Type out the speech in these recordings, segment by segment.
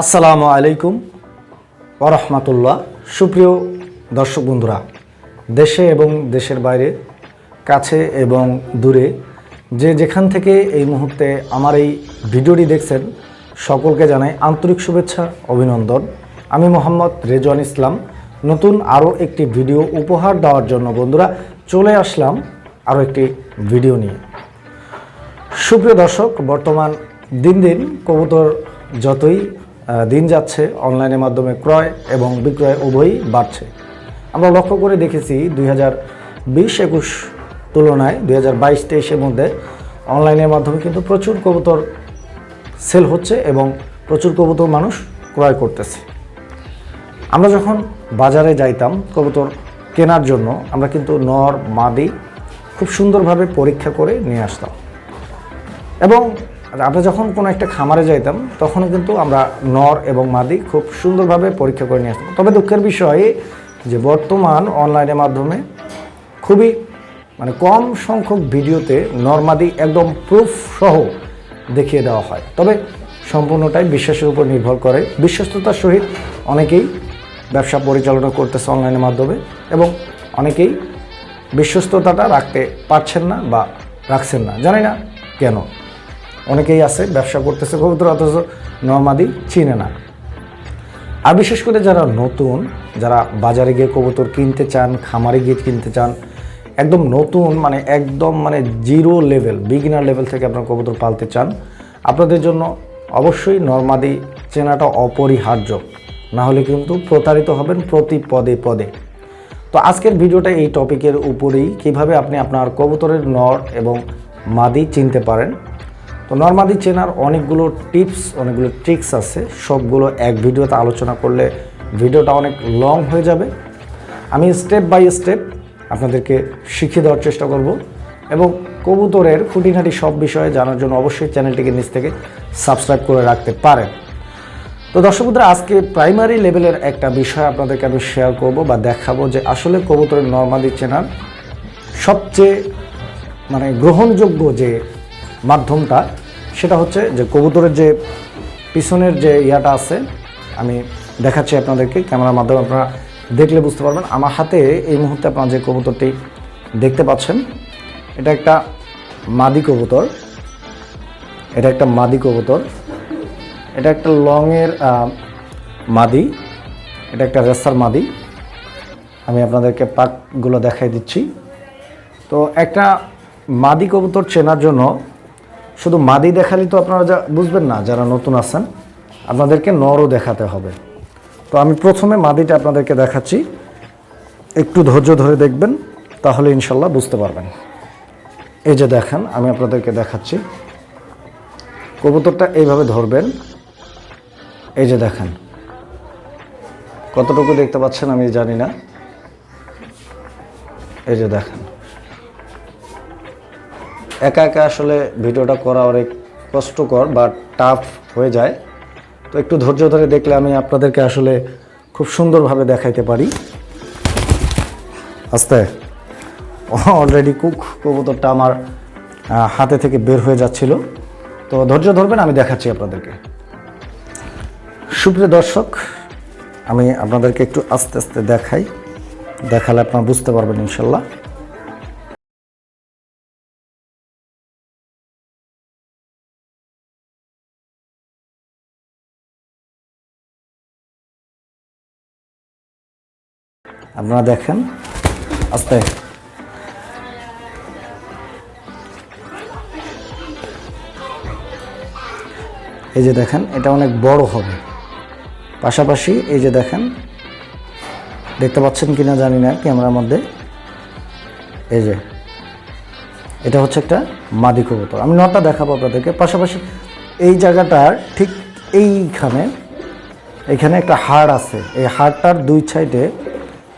আসসালামু আলাইকুম ওরহমাতুল্লাহ সুপ্রিয় দর্শক বন্ধুরা, দেশে এবং দেশের বাইরে, কাছে এবং দূরে যে যেখান থেকে এই মুহূর্তে আমার এই ভিডিওটি দেখছেন, সকলকে জানাই আন্তরিক শুভেচ্ছা, অভিনন্দন। আমি মোহাম্মদ রেজওয়ান ইসলাম। নতুন আরও একটি ভিডিও উপহার দেওয়ার জন্য বন্ধুরা, চলে আসলাম আরও একটি ভিডিও নিয়ে। সুপ্রিয় দর্শক, বর্তমান দিন দিন কবুতর যতই দিন যাচ্ছে, অনলাইনের মাধ্যমে ক্রয় এবং বিক্রয় উভয়ই বাড়ছে। আমরা লক্ষ্য করে দেখেছি দুই হাজার বিশ একুশ তুলনায়, দুই হাজার বাইশ তেইশের মধ্যে অনলাইনের মাধ্যমে কিন্তু প্রচুর কবুতর সেল হচ্ছে এবং প্রচুর কবুতর মানুষ ক্রয় করতেছে। আমরা যখন বাজারে যাইতাম কবুতর কেনার জন্য, আমরা কিন্তু নর, মাদি খুব সুন্দরভাবে পরীক্ষা করে নিয়ে আসতাম। এবং আমরা যখন কোনো একটা খামারে যাইতাম, তখনও কিন্তু আমরা নর এবং মাদি খুব সুন্দরভাবে পরীক্ষা করে নিয়ে আসতাম। তবে দুঃখের বিষয় যে বর্তমান অনলাইনের মাধ্যমে খুবই মানে কম সংখ্যক ভিডিওতে নর্মাদি একদম প্রুফ সহ দেখিয়ে দেওয়া হয়। তবে সম্পূর্ণটাই বিশ্বাসের উপর নির্ভর করে। বিশ্বস্ততার সহিত অনেকেই ব্যবসা পরিচালনা করতেছে অনলাইনের মাধ্যমে এবং অনেকেই বিশ্বস্ততাটা রাখতে পারছেন না বা রাখছেন না। জানি না কেন। অনেকেই আছে, ব্যবসা করতেছে, কবুতর অথচ নর্মাদি চিনে না। আর বিশেষ করে যারা নতুন, যারা বাজারে গিয়ে কবুতর কিনতে চান, খামারে গিয়ে কিনতে চান, একদম নতুন মানে একদম মানে জিরো লেভেল বিগিনার লেভেল থেকে আপনার কবুতর পালতে চান, আপনাদের জন্য অবশ্যই নর্মাদি চেনাটা অপরিহার্য। না হলে কিন্তু প্রতারিত হবেন প্রতি পদে পদে। তো আজকের ভিডিওটা এই টপিকের উপরেই, কীভাবে আপনি আপনার কবুতরের নর এবং মাদি চিনতে পারেন। তো নর্মাদি চেনার অনেকগুলো টিপস, অনেকগুলো ট্রিক্স আছে। সবগুলো এক ভিডিওতে আলোচনা করলে ভিডিওটা অনেক লং হয়ে যাবে। আমি স্টেপ বাই স্টেপ আপনাদেরকে শিখিয়ে দেওয়ার চেষ্টা করব এবং কবুতরের খুঁটিনাটি সব বিষয়ে জানার জন্য অবশ্যই চ্যানেলটিকে নিচ থেকে সাবস্ক্রাইব করে রাখতে পারেন। তো দর্শক আজকে প্রাইমারি লেভেলের একটা বিষয় আপনাদেরকে আমি শেয়ার করব বা দেখাবো যে আসলে কবুতরের নর্মাদি চেনার সবচেয়ে মানে গ্রহণযোগ্য যে মাধ্যমটা, সেটা হচ্ছে যে কবুতরের যে পিছনের যে ইয়াটা আছে, আমি দেখাচ্ছি আপনাদেরকে, ক্যামেরার মাধ্যমে আপনারা দেখলে বুঝতে পারবেন। আমার হাতে এই মুহূর্তে আপনারা যে কবুতরটি দেখতে পাচ্ছেন, এটা একটা মাদি কবুতর। এটা একটা মাদি কবুতর। এটা একটা লংয়ের মাদি। এটা একটা রেসার মাদি। আমি আপনাদেরকে পাকগুলো দেখাই দিচ্ছি। তো একটা মাদি কবুতর চেনার জন্য শুধু মাদি দেখালে তো আপনারা যা বুঝবেন না, যারা নতুন আছেন, আপনাদেরকে নরও দেখাতে হবে। তো আমি প্রথমে মাদিটা আপনাদেরকে দেখাচ্ছি। একটু ধৈর্য ধরে দেখবেন, তাহলে ইনশাল্লাহ বুঝতে পারবেন। এই যে দেখেন, আমি আপনাদেরকে দেখাচ্ছি। কবুতরটা এইভাবে ধরবেন। এই যে দেখেন, কতটুকু দেখতে পাচ্ছেন আমি জানি না। এই যে দেখেন একা একা আসলে ভিডিওটা করা অনেক কষ্টকর বা টাফ হয়ে যায়। তো একটু ধৈর্য ধরে দেখলে আমি আপনাদেরকে আসলে খুব সুন্দরভাবে দেখাইতে পারি। আস্তে। অলরেডি কুক কবুতরটা আমার হাতে থেকে বের হয়ে যাচ্ছিল। তো ধৈর্য ধরবেন, আমি দেখাচ্ছি আপনাদেরকে। সুপ্রিয় দর্শক, আমি আপনাদেরকে একটু আস্তে আস্তে দেখাই। দেখালে আপনারা বুঝতে পারবেন ইনশাল্লাহ। আপনারা দেখেন, আস্তে। এই যে দেখেন, এটা অনেক বড় হবে। পাশাপাশি এই যে দেখেন, দেখতে পাচ্ছেন কিনা জানি না ক্যামেরার মধ্যে। এই যে, এটা হচ্ছে একটা মাদি কবুতর। আমি নটা দেখাবো আপনাদেরকে। পাশাপাশি এই জায়গাটার ঠিক এইখানে, এখানে একটা হাড় আছে। এই হাড়টার দুই সাইডে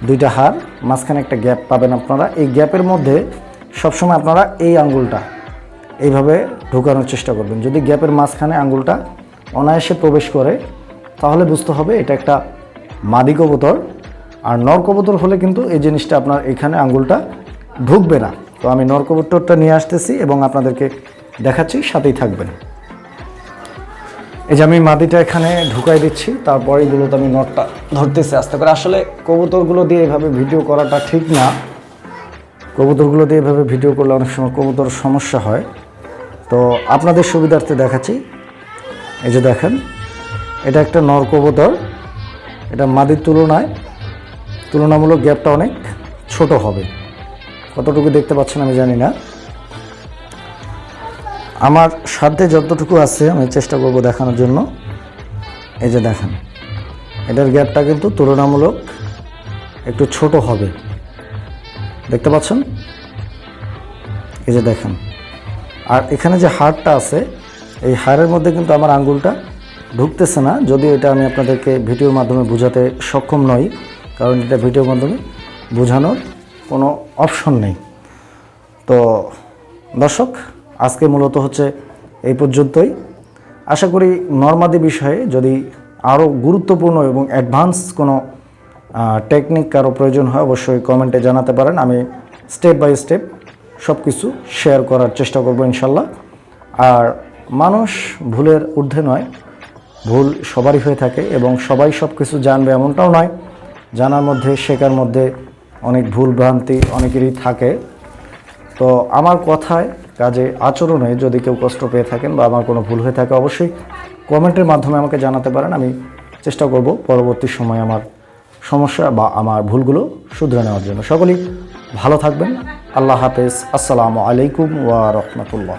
দুইটা হার, মাঝখানে একটা গ্যাপ পাবেন আপনারা। এই গ্যাপের মধ্যে সবসময় আপনারা এই আঙ্গুলটা এইভাবে ঢোকানোর চেষ্টা করবেন। যদি গ্যাপের মাঝখানে আঙ্গুলটা অনায়াসে প্রবেশ করে, তাহলে বুঝতে হবে এটা একটা মাদি কবুতর। আর নর কবুতর হলে কিন্তু এই জিনিসটা আপনার এখানে আঙ্গুলটা ঢুকবে না। তো আমি নর কবুতরটা নিয়ে আসতেছি এবং আপনাদেরকে দেখাচ্ছি, সাথেই থাকবেন। এই যে আমি মাদিটা এখানে ঢুকাই দিচ্ছি, তারপরে এগুলোতে আমি নটটা ধরতেছি আস্তে করে। আসলে কবুতরগুলো দিয়ে এভাবে ভিডিও করাটা ঠিক না। কবুতরগুলো দিয়ে এভাবে ভিডিও করলে অনেক সময় কবুতর সমস্যা হয়। তো আপনাদের সুবিধার্থে দেখাচ্ছি। এই যে দেখেন, এটা একটা নর কবুতর। এটা মাদির তুলনায় তুলনামূলক গ্যাপটা অনেক ছোট হবে। কতটুকু দেখতে পাচ্ছেন আমি জানি না। আমার সাধ্যে যতটুকু আছে, আমি চেষ্টা করব দেখানোর জন্য। এই যে দেখেন, এটার গ্যাপটা কিন্তু তুলনামূলক একটু ছোট হবে। দেখতে পাচ্ছেন? এই যে দেখেন, আর এখানে যে হাড়টা আছে, এই হাড়ের মধ্যে কিন্তু আমার আঙ্গুলটা ঢুকতেছে না, যদিও এটা আমি আপনাদেরকে ভিডিওর মাধ্যমে বোঝাতে সক্ষম নই, কারণ এটা ভিডিওর মাধ্যমে বোঝানোর কোনো অপশন নেই। তো, দর্শক আজকে মূলত হচ্ছে এই পর্যন্তই। আশা করি নর্মাদি বিষয়ে যদি আরও গুরুত্বপূর্ণ এবং অ্যাডভান্স কোনো টেকনিক কারও প্রয়োজন হয়, অবশ্যই কমেন্টে জানাতে পারেন। আমি স্টেপ বাই স্টেপ সব কিছু শেয়ার করার চেষ্টা করব ইনশাল্লাহ। আর মানুষ ভুলের ঊর্ধ্বে নয়, ভুল সবারই হয়ে থাকে এবং সবাই সব কিছু জানবে এমনটাও নয়, জানার মধ্যে, শেখার মধ্যে অনেক ভুল ভ্রান্তি অনেকেরই থাকে। তো আমার কথায় কাজে আচরণে যদি কেউ কষ্ট পেয়ে থাকেন বা আমার কোনো ভুল হয়ে থাকে, অবশ্যই কমেন্টের মাধ্যমে আমাকে জানাতে পারেন। আমি চেষ্টা করব পরবর্তী সময়ে আমার সমস্যা বা আমার ভুলগুলো শুধরে নেওয়ার জন্য। সকলেই ভালো থাকবেন। আল্লাহ হাফেজ। আসসালামু আলাইকুম ওয়া রহমতুল্লাহ।